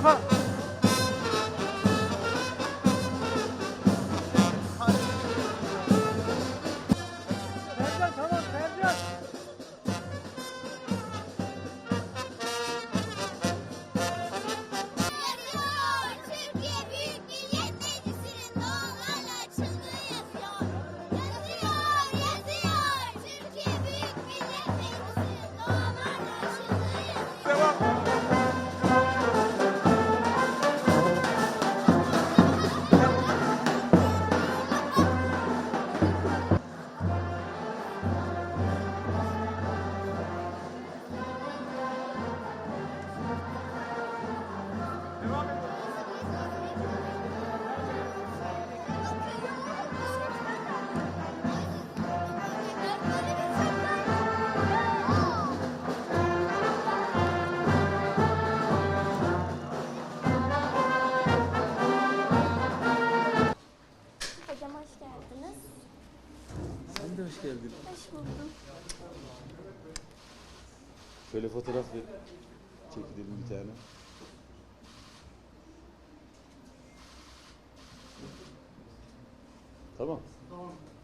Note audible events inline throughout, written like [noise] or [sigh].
Mustafa. Sercan Şöyle fotoğraf ver. Çekilelim bir tane. Tamam.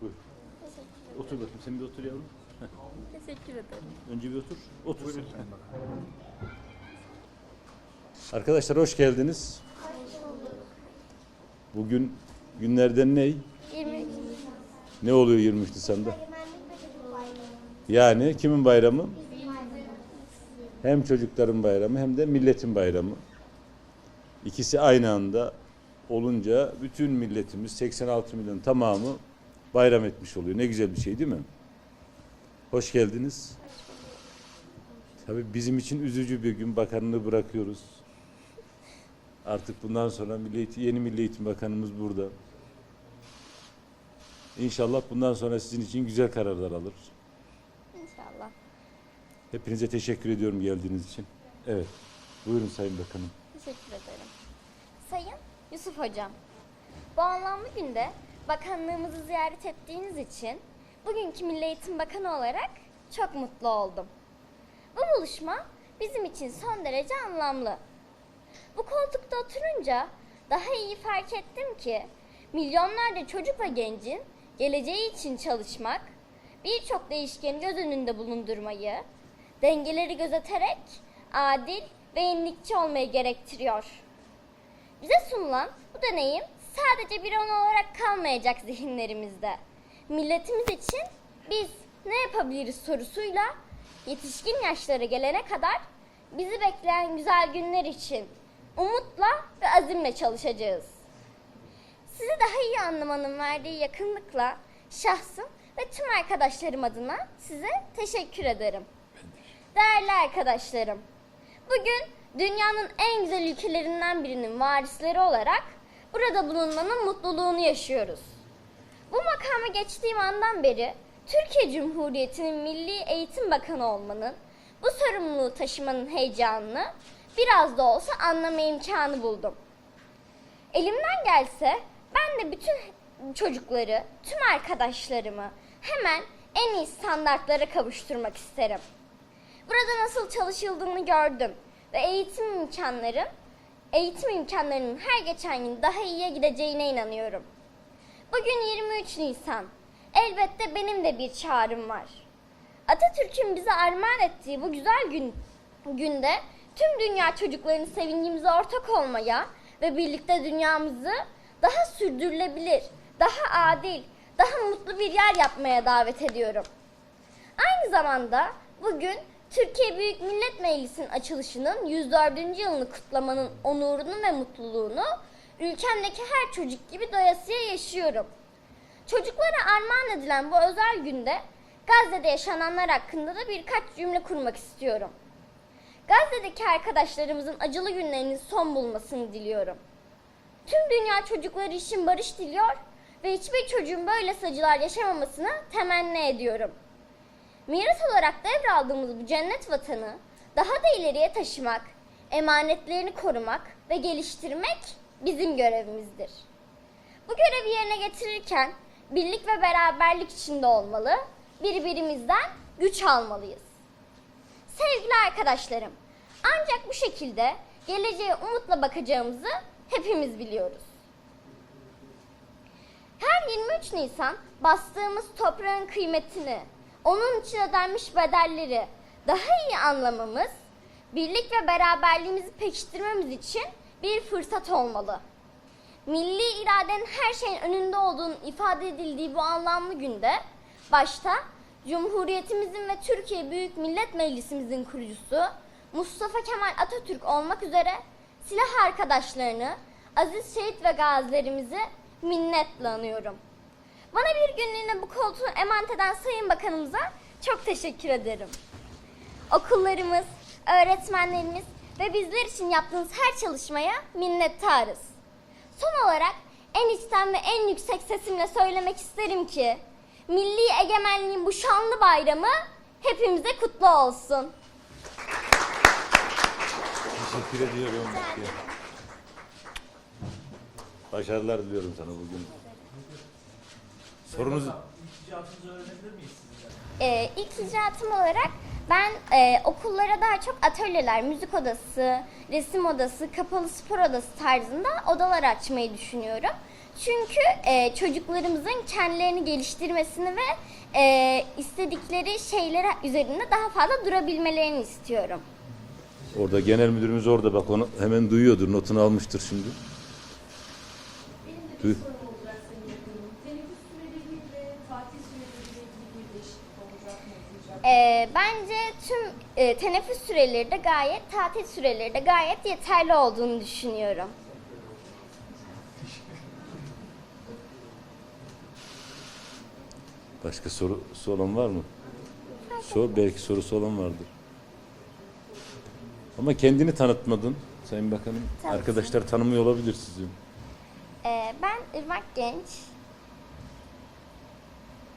Buyur. Teşekkür, Otur bakayım. Sen bir otur yavrum. [laughs] teşekkür ederim. Önce bir otur. Otur. sen. Arkadaşlar hoş geldiniz. Bugün günlerden ne? 20 Ne oluyor 23 Nisan'da? Yani kimin bayramı? Hem çocukların bayramı hem de milletin bayramı. İkisi aynı anda olunca bütün milletimiz 86 milyon tamamı bayram etmiş oluyor. Ne güzel bir şey değil mi? Hoş geldiniz. Tabii bizim için üzücü bir gün bakanlığı bırakıyoruz. Artık bundan sonra Milli yeni Milli Eğitim Bakanımız burada. İnşallah bundan sonra sizin için güzel kararlar alır. Hepinize teşekkür ediyorum geldiğiniz için. Evet. Buyurun Sayın Bakanım. Teşekkür ederim. Sayın Yusuf Hocam, bu anlamlı günde bakanlığımızı ziyaret ettiğiniz için bugünkü Milli Eğitim Bakanı olarak çok mutlu oldum. Bu buluşma bizim için son derece anlamlı. Bu koltukta oturunca daha iyi fark ettim ki milyonlarca çocuk ve gencin geleceği için çalışmak, birçok değişkeni göz önünde bulundurmayı, dengeleri gözeterek adil ve yenilikçi olmayı gerektiriyor. Bize sunulan bu deneyim sadece bir an olarak kalmayacak zihinlerimizde. Milletimiz için biz ne yapabiliriz sorusuyla yetişkin yaşlara gelene kadar bizi bekleyen güzel günler için umutla ve azimle çalışacağız. Sizi daha iyi anlamanın verdiği yakınlıkla şahsım ve tüm arkadaşlarım adına size teşekkür ederim. Değerli arkadaşlarım, bugün dünyanın en güzel ülkelerinden birinin varisleri olarak burada bulunmanın mutluluğunu yaşıyoruz. Bu makama geçtiğim andan beri Türkiye Cumhuriyeti'nin Milli Eğitim Bakanı olmanın, bu sorumluluğu taşımanın heyecanını biraz da olsa anlama imkanı buldum. Elimden gelse ben de bütün çocukları, tüm arkadaşlarımı hemen en iyi standartlara kavuşturmak isterim. Burada nasıl çalışıldığını gördüm ve eğitim imkanları, eğitim imkanlarının her geçen gün daha iyiye gideceğine inanıyorum. Bugün 23 Nisan. Elbette benim de bir çağrım var. Atatürk'ün bize armağan ettiği bu güzel gün günde tüm dünya çocuklarının sevincimize ortak olmaya ve birlikte dünyamızı daha sürdürülebilir, daha adil, daha mutlu bir yer yapmaya davet ediyorum. Aynı zamanda bugün Türkiye Büyük Millet Meclisi'nin açılışının 104. yılını kutlamanın onurunu ve mutluluğunu ülkemdeki her çocuk gibi doyasıya yaşıyorum. Çocuklara armağan edilen bu özel günde Gazze'de yaşananlar hakkında da birkaç cümle kurmak istiyorum. Gazze'deki arkadaşlarımızın acılı günlerinin son bulmasını diliyorum. Tüm dünya çocukları için barış diliyor ve hiçbir çocuğun böyle acılar yaşamamasını temenni ediyorum. Miras olarak devraldığımız bu cennet vatanı daha da ileriye taşımak, emanetlerini korumak ve geliştirmek bizim görevimizdir. Bu görevi yerine getirirken birlik ve beraberlik içinde olmalı, birbirimizden güç almalıyız. Sevgili arkadaşlarım, ancak bu şekilde geleceğe umutla bakacağımızı hepimiz biliyoruz. Her 23 Nisan bastığımız toprağın kıymetini, onun için ödenmiş bedelleri daha iyi anlamamız, birlik ve beraberliğimizi pekiştirmemiz için bir fırsat olmalı. Milli iradenin her şeyin önünde olduğunun ifade edildiği bu anlamlı günde başta Cumhuriyetimizin ve Türkiye Büyük Millet Meclisimizin kurucusu Mustafa Kemal Atatürk olmak üzere silah arkadaşlarını, aziz şehit ve gazilerimizi minnetle anıyorum. Bana bir günlüğüne bu koltuğu emanet eden Sayın Bakanımıza çok teşekkür ederim. Okullarımız, öğretmenlerimiz ve bizler için yaptığınız her çalışmaya minnettarız. Son olarak en içten ve en yüksek sesimle söylemek isterim ki milli egemenliğin bu şanlı bayramı hepimize kutlu olsun. Teşekkür ediyorum. Başarılar diliyorum sana bugün. Sorunuzu Ee, ilk icraatım olarak ben e, okullara daha çok atölyeler, müzik odası, resim odası, kapalı spor odası tarzında odalar açmayı düşünüyorum. Çünkü e, çocuklarımızın kendilerini geliştirmesini ve e, istedikleri şeyler üzerinde daha fazla durabilmelerini istiyorum. orada genel müdürümüz orada bak onu hemen duyuyordur. Notunu almıştır şimdi. Benim de Duy. bir sorum olacak senin yakınım. Teneffüs süreleri ve tatil süreleriyle ilgili bir değişiklik olacak Ee, bence tüm e, teneffüs süreleri de gayet, tatil süreleri de gayet yeterli olduğunu düşünüyorum. Başka sorusu olan var mı? Sor, belki sorusu olan vardır. Ama kendini tanıtmadın Sayın Bakanım. Tanıtayım. Arkadaşlar tanımıyor olabilir sizi. Ee, ben Irmak Genç.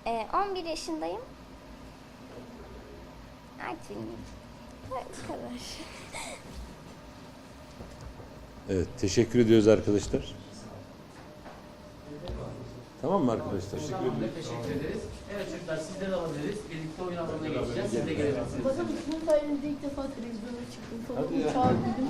Ee, 11 yaşındayım. Artvinliyim. Bu kadar. Evet, teşekkür ediyoruz arkadaşlar. Tamam mı arkadaşlar? Tamamdır, teşekkür ederiz. Evet çocuklar sizleri de alabiliriz. Birlikte oyun alanına geçeceğiz. Siz de gelebilirsiniz. Bakın bu sayemde ilk defa televizyona çıktım falan. Uçağa bindim.